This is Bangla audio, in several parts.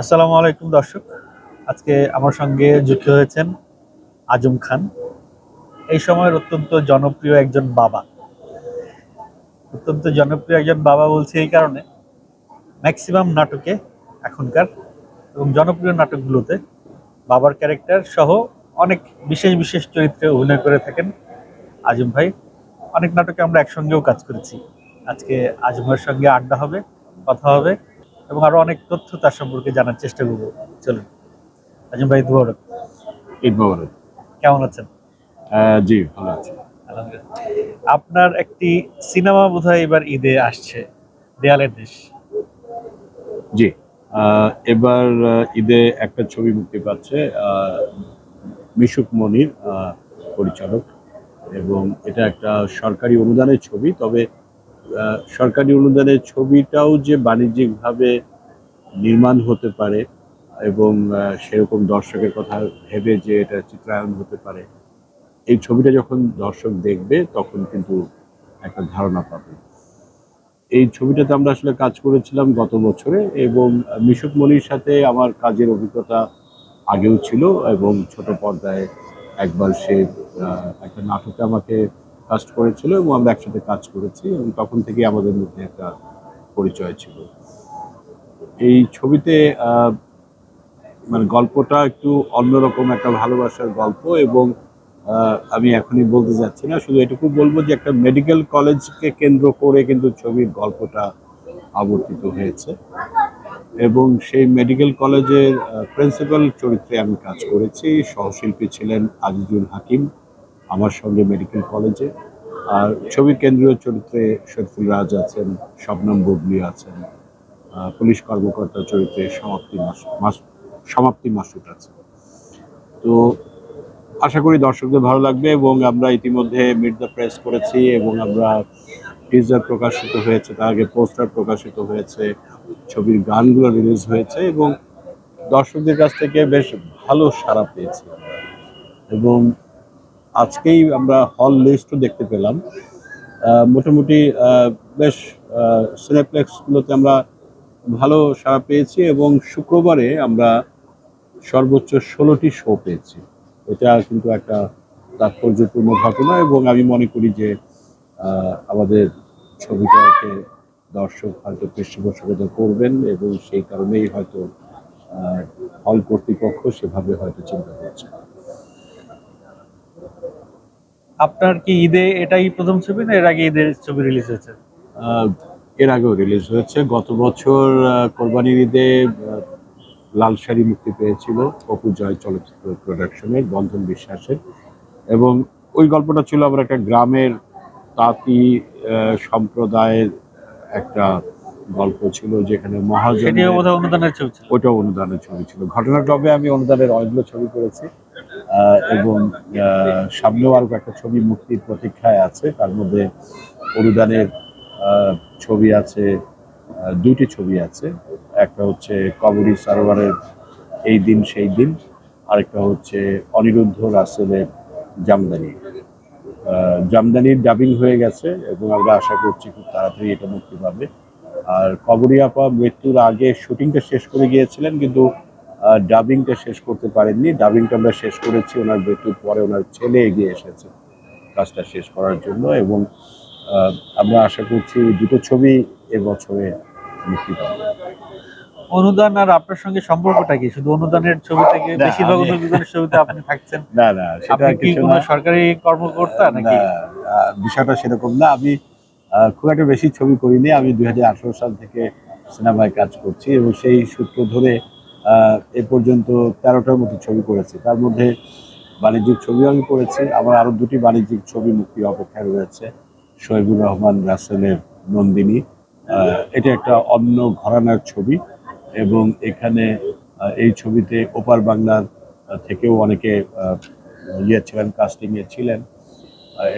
আসসালামু আলাইকুম, দর্শক। আজকে আমার সঙ্গে যুক্ত হয়েছেন আজম খান। এই সময়ের অত্যন্ত জনপ্রিয় একজন বাবা। অত্যন্ত জনপ্রিয় একজন বাবা বলছে এই কারণে ম্যাক্সিমাম নাটকে এখনকার এবং জনপ্রিয় নাটকগুলোতে বাবার ক্যারেক্টার সহ অনেক বিশেষ বিশেষ চরিত্রে অভিনয় করে থাকেন আজম ভাই। অনেক নাটকে আমরা একসঙ্গেও কাজ করেছি। আজকে আজম ভাইয়ের সঙ্গে আড্ডা হবে, কথা হবে। এবং আরও অনেক তথ্য তার সম্পর্কে জানার চেষ্টা করব। চলুন। আজম ভাই কেমন আছেন? জি ভালো আছি। আপনার একটি সিনেমা বোধহয় এবার ঈদে আসছে দেয়ালের দেশ। জি এবার ঈদে একটা ছবি মুক্তি পাচ্ছে আহ, মিশুক মনির আহ, পরিচালক। এবং এটা একটা সরকারি অনুদানের ছবি তবে সরকারি অনুদানের ছবিটাও যে বাণিজ্যিকভাবে নির্মাণ হতে পারে এবং সেরকম দর্শকের কথা ভেবে যে এটা চিত্রায়ন হতে পারে, এই ছবিটা যখন দর্শক দেখবে তখন কিন্তু একটা ধারণা পাবে। এই ছবিটাতে আমরা আসলে কাজ করেছিলাম গত বছরে এবং মিশুক মনির সাথে আমার কাজের অভিজ্ঞতা আগেও ছিল এবং ছোট পর্দায় একবার সে একটা নাটকে আমাকে কাস্ট করেছিল এবং আমরা একসাথে কাজ করেছি এবং তখন থেকেই আমাদের মধ্যে একটা পরিচয় ছিল। এই ছবিতে মানে গল্পটা একটু অন্যরকম একটা ভালোবাসার গল্প এবং আমি এখনই বলতে যাচ্ছি না, শুধু এটুকু বলব যে একটা মেডিকেল কলেজকে কেন্দ্র করে কিন্তু ছবির গল্পটা আবর্তিত হয়েছে এবং সেই মেডিকেল কলেজের প্রিন্সিপাল চরিত্রে আমি কাজ করেছি। সহশিল্পী ছিলেন আজিজুল হাকিম। আমার সঙ্গে মেডিকেল কলেজে। আর ছবির কেন্দ্রীয় চরিত্রে শরীফুল রাজ আছেন, শবনম বুবলি আছেন পুলিশ কর্মকর্তা চরিত্রে সমাপ্তি মাস সমাপ্তি মাসুদ আছে তো আশা করি দর্শকদের ভালো লাগবে এবং আমরা ইতিমধ্যে মিট দ্য প্রেস করেছি এবং আমরা টিজার প্রকাশিত হয়েছে, তার আগে পোস্টার প্রকাশিত হয়েছে, ছবির গানগুলো রিলিজ হয়েছে এবং দর্শকদের কাছ থেকে বেশ ভালো সাড়া পেয়েছি। এবং আজকেই আমরা হল লিস্টও দেখতে পেলাম। মোটামুটি বেশ সিনেপ্লেক্সগুলোতে আমরা ভালো সাড়া পেয়েছি এবং শুক্রবারে আমরা সর্বোচ্চ ষোলোটি শো পেয়েছি। এটা কিন্তু একটা তাৎপর্যপূর্ণ ঘটনা এবং আমি মনে করি যে আমাদের ছবিটাকে দর্শক হয়তো পৃষ্ঠপোষকতা করবেন এবং সেই কারণেই হয়তো হল কর্তৃপক্ষ সেভাবে হয়তো চিন্তা করছে আপনার কি ঈদে এটাই প্রথম ছবি না এর আগে ঈদের ছবি রিলিজ হয়েছে? এর আগেও রিলিজ হয়েছে। গত বছর কোরবানির ঈদে লাল শাড়ি মুক্তি পেয়েছিল অপু জয় চলচ্চিত্র প্রোডাকশনের বন্ধন বিশ্বাসের। এবং ওই গল্পটা ছিল আমার একটা গ্রামের তাঁতি সম্প্রদায়ের একটা গল্প ছিল যেখানে মহাজন অনুদানের ছবি ছিল। ওটাও অনুদানের ছবি ছিল। ঘটনাক্রমে আমি অনুদানের অনেকগুলো ছবি করেছি। এবং সামনেও আরও একটা ছবি মুক্তির প্রতীক্ষায় আছে। তার মধ্যে অনুদানের ছবি আছে দুইটি ছবি আছে। একটা হচ্ছে কবরী সারোয়ারের এই দিন, সেই দিন। আরেকটা হচ্ছে অনিরুদ্ধ রাসেলের জামদানি। জামদানির ডাবিং হয়ে গেছে এবং আমরা আশা করছি খুব তাড়াতাড়ি এটা মুক্তি পাবে। আর কবরী আপা মৃত্যুর আগে শুটিংটা শেষ করে গিয়েছিলেন, কিন্তু ডাবিংটা শেষ করতে পারেননি। ডাবিংটা আমরা শেষ করেছি ওনার মৃত্যুর পরে ওনার ছেলে এগিয়ে এসেছে কাজটা শেষ করার জন্য এবং আমরা আশা করছি দুটো ছবি এবছরে মুক্তি পাবে। অনুদান আর আপনার সঙ্গে সম্পর্কটা কি? শুধু অনুদানের ছবি থেকে বেশিরভাগ অনুদানের ছবিতে আপনি থাকছেন? না না সেটা কি কোনো সরকারি কর্মকর্তা নাকি? বিষয়টা সেরকম না। আমি খুব একটা বেশি ছবি করিনি। আমি দুই হাজার আঠারো সাল থেকে সিনেমায় কাজ করছি এবং সেই সূত্র ধরে এ পর্যন্ত তেরোটার মতো ছবি করেছি। তার মধ্যে বাণিজ্যিক ছবিও আমি করেছি। আবার আরও দুটি বাণিজ্যিক ছবি মুক্তি অপেক্ষায় রয়েছে। শহীবুর রহমান রাসেলের নন্দিনী। এটা একটা অন্য ঘরানার ছবি এবং এখানে এই ছবিতে ওপার বাংলার থেকেও অনেকে ইয়ে ছিলেন কাস্টিংয়ে ছিলেন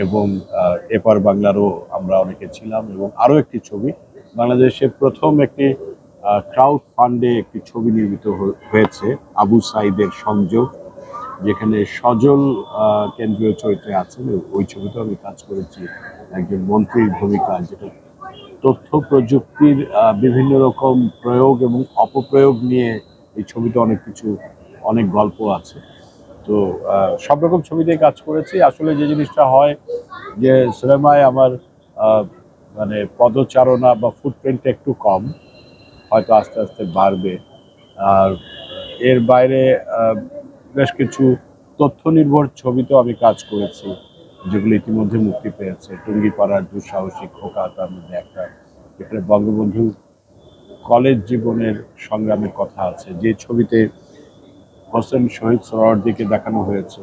এবং এপার বাংলারও আমরা অনেকে ছিলাম এবং আরও একটি ছবি। বাংলাদেশে প্রথম একটি ক্রাউড ফান্ডে একটি ছবি নির্মিত হয়েছে, আবু সাইদের সংযোগ, যেখানে সজল কেন্দ্রীয় চরিত্রে আছেন। ওই ছবিতেও আমি কাজ করেছি একজন মন্ত্রীর ভূমিকা, যেটা তথ্য প্রযুক্তির বিভিন্ন রকম প্রয়োগ এবং অপপ্রয়োগ নিয়ে এই ছবিতে অনেক কিছু, অনেক গল্প আছে। তো সব রকম ছবিতে কাজ করেছি। আসলে যে জিনিসটা হয় যে সিনেমায় আমার মানে পদচারণা বা ফুটপ্রিন্টটা একটু কম। হয়তো আস্তে আস্তে বাড়বে। আর এর বাইরে বেশ কিছু তথ্য নির্ভর ছবিতেও আমি কাজ করেছি, যেগুলো ইতিমধ্যে মুক্তি পেয়েছে। টুঙ্গিপাড়ার দুঃসাহসিক খোকা, তার মধ্যে একটা এখানে বঙ্গবন্ধু কলেজ জীবনের সংগ্রামের কথা আছে। যে ছবিতে হোসেন শহীদ সোহরাওয়ার্দীকে দেখানো হয়েছে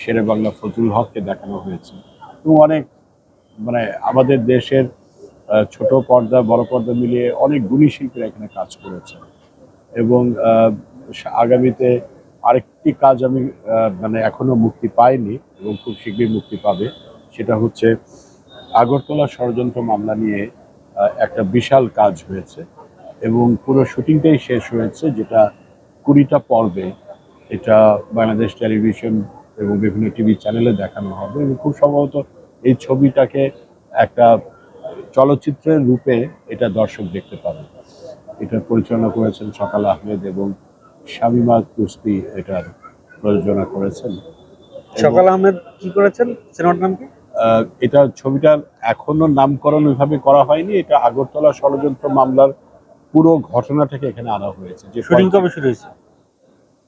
শেরে বাংলা ফজলুল হককে দেখানো হয়েছে। এবং অনেক মানে আমাদের দেশের ছোট পর্দা, বড় পর্দা মিলিয়ে অনেক গুণী শিল্পীরা এখানে কাজ করেছে এবং আগামীতে আরেকটি কাজ আমি মানে এখনও মুক্তি পাইনি এবং খুব শীঘ্রই মুক্তি পাবে, সেটা হচ্ছে আগরতলা ষড়যন্ত্র মামলা নিয়ে একটা বিশাল কাজ হয়েছে এবং পুরো শুটিংটাই শেষ হয়েছে, যেটা কুড়িটা পর্বে এটা বাংলাদেশ টেলিভিশন এবং বিভিন্ন টিভি চ্যানেলে দেখানো হবে এবং খুব সম্ভবত এই ছবিটাকে একটা চলচ্চিত্রের রূপে এটা দর্শক দেখতে পাবেন। এটা পরিচালনা করেছেন সকাল আহমেদ এবং শামিমা কুস্তি এটার প্রযোজনা করেছেন। সকাল আহমেদ কি করেছেন? সিনেমার নাম কি? এটা ছবিটার এখনও নামকরণ ওইভাবে করা হয়নি। এটা আগরতলা ষড়যন্ত্র মামলার পুরো ঘটনাটাকে এখানে আনা হয়েছে। যে শুটিং কবে শুরু হয়েছে?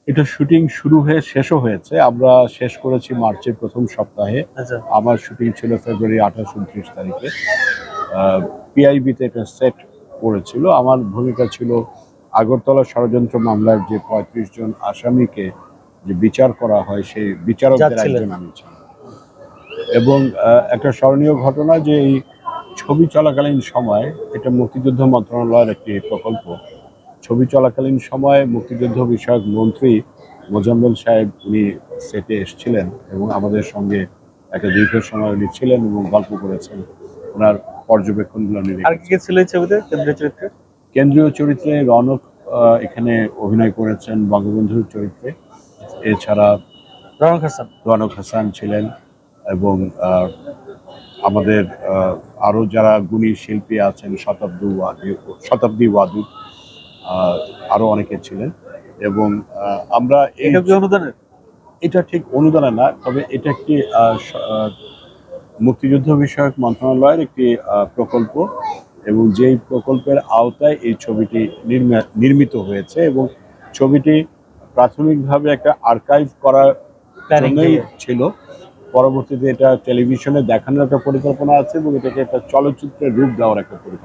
এটা শুটিং শুরু হয়ে শেষও হয়েছে। আমরা শেষ করেছি মার্চের প্রথম সপ্তাহে। আচ্ছা। আমার শুটিং ছিল ফেব্রুয়ারি আঠাশ উনত্রিশ তারিখে। পিআইবিতে একটা সেট করেছিল আমার ভূমিকা ছিল আগরতলা ষড়যন্ত্র মামলার যে পঁয়ত্রিশ জন আসামিকে যে বিচার করা হয় সেই বিচারকদের একজন আমি ছিলাম। এবং একটা স্মরণীয় ঘটনা যে এই ছবি চলাকালীন সময় এটা মুক্তিযুদ্ধ মন্ত্রণালয়ের একটি প্রকল্প। ছবি চলাকালীন সময় মুক্তিযুদ্ধ বিষয়ক মন্ত্রী মোজাম্মেল সাহেব উনি সেটে এসেছিলেন এবং আমাদের সঙ্গে একটা দীর্ঘ সময় উনি ছিলেন এবং গল্প করেছেন। ওনার পর্যবেক্ষণগুলো উনি আর কি ছিল এই ছবিতে কেন্দ্রীয় চরিত্রে? কেন্দ্রীয় চরিত্রে রনক এখানে অভিনয় করেছেন বঙ্গবন্ধুর চরিত্রে। এছাড়া রনক হাসান। রনক হাসান ছিলেন এবং আমাদের আহ, আরও যারা গুণী শিল্পী আছেন শতাব্দী ওয়াদু শতাব্দী ওয়াদু আহ, আরও অনেকে ছিলেন এবং আমরা এটা কি অনুদানের? এটা ঠিক অনুদানে না তবে এটা একটি মুক্তিযুদ্ধ বিষয়ক মন্ত্রণালয়ের একটি প্রকল্প এবং যেই প্রকল্পের আওতায় এই ছবিটি নির্মা- নির্মিত হয়েছে এবং ছবিটি প্রাথমিকভাবে একটা আর্কাইভ করার জন্যই ছিল। পরবর্তীতে এটা টেলিভিশনে দেখানোর একটা পরিকল্পনা আছে এবং এটাকে একটা চলচ্চিত্রের রূপ দেওয়ার একটা পরিকল্পনা